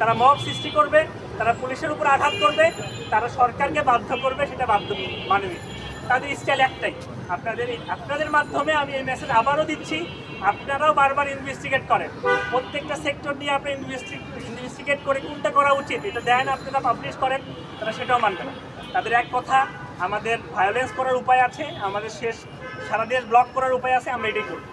তারা মব সৃষ্টি করবে, তারা পুলিশের উপর আঘাত করবে, তারা সরকারকে বাধ্য করবে, সেটা বাধ্য মানে নিতে। তাদের স্টাইল একটাই। আপনাদের আপনাদের মাধ্যমে আমি এই মেসেজ আবারও দিচ্ছি, আপনারাও বারবার ইনভেস্টিগেট করেন। প্রত্যেকটা সেক্টর নিয়ে আপনি ইনভেস্টিগেট করে কোনটা করা উচিত, এটা দেন, আপনারা পাবলিশ করেন, তারা সেটাও মানবে না। তাদের এক কথা, আমাদের ভায়োলেন্স করার উপায় আছে, আমাদের শেষ সারা দেশ ব্লক করার উপায় আছে, আমরা এটাই করব।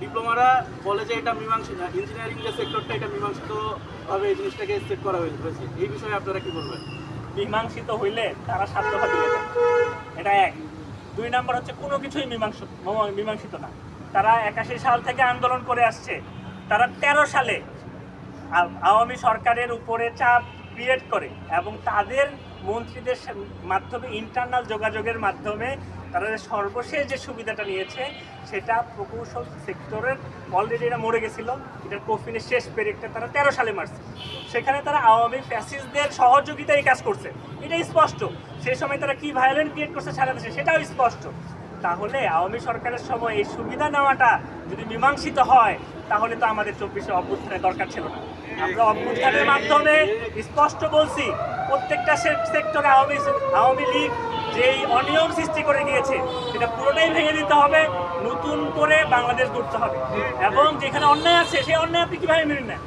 ডিপ্লোমারা বলে যে এটা মীমাংসিত ইঞ্জিনিয়ারিং যে সেক্টরটা এটা মীমাংসিত ভাবে এই জিনিসটাকে সেট করা হয়েছে। এই বিষয়ে আপনারা কি বলবেন? মীমাংসিত হইলে তারা স্বার্থবাদী এটা। এক। দুই নম্বর হচ্ছে কোনো কিছুই মীমাংস মম- মীমাংসিত না। তারা একাশি সাল থেকে আন্দোলন করে আসছে। তারা তেরো সালে আওয়ামী সরকারের উপরে চাপ ক্রিয়েট করে এবং তাদের মন্ত্রীদের মাধ্যমে ইন্টারনাল যোগাযোগের মাধ্যমে তারা সর্বশেষ যে সুবিধাটা নিয়েছে, সেটা প্রকৌশল সেক্টরের অলরেডি এটা মরে গেছিল। এটার কফিনের শেষ পেরেকটা তারা তেরো সালে মারছে সেখানে তারা আওয়ামী ফ্যাসিস্টদের সহযোগিতায় কাজ করছে। এটাই স্পষ্ট। সেই সময় তারা কি ভায়োলেন্ট ক্রিয়েট করছে সারা দেশে, সেটাও স্পষ্ট। তাহলে আওয়ামী সরকারের সময় এই সুবিধা নেওয়াটা যদি মীমাংসিত হয়, তাহলে তো আমাদের চব্বিশে অভ্যুত্থানের দরকার ছিল না। আমরা অভ্যুত্থানের মাধ্যমে স্পষ্ট বলছি, প্রত্যেকটা সেক্টরে আওয়ামী আওয়ামী লীগ যেই অনিয়ম সৃষ্টি করে গিয়েছে, সেটা পুরোটাই ভেঙে দিতে হবে, নতুন করে বাংলাদেশ গড়তে হবে। এবং যেখানে অন্যায় আছে, সেই অন্যায় আপনি কীভাবে মেনে নেন?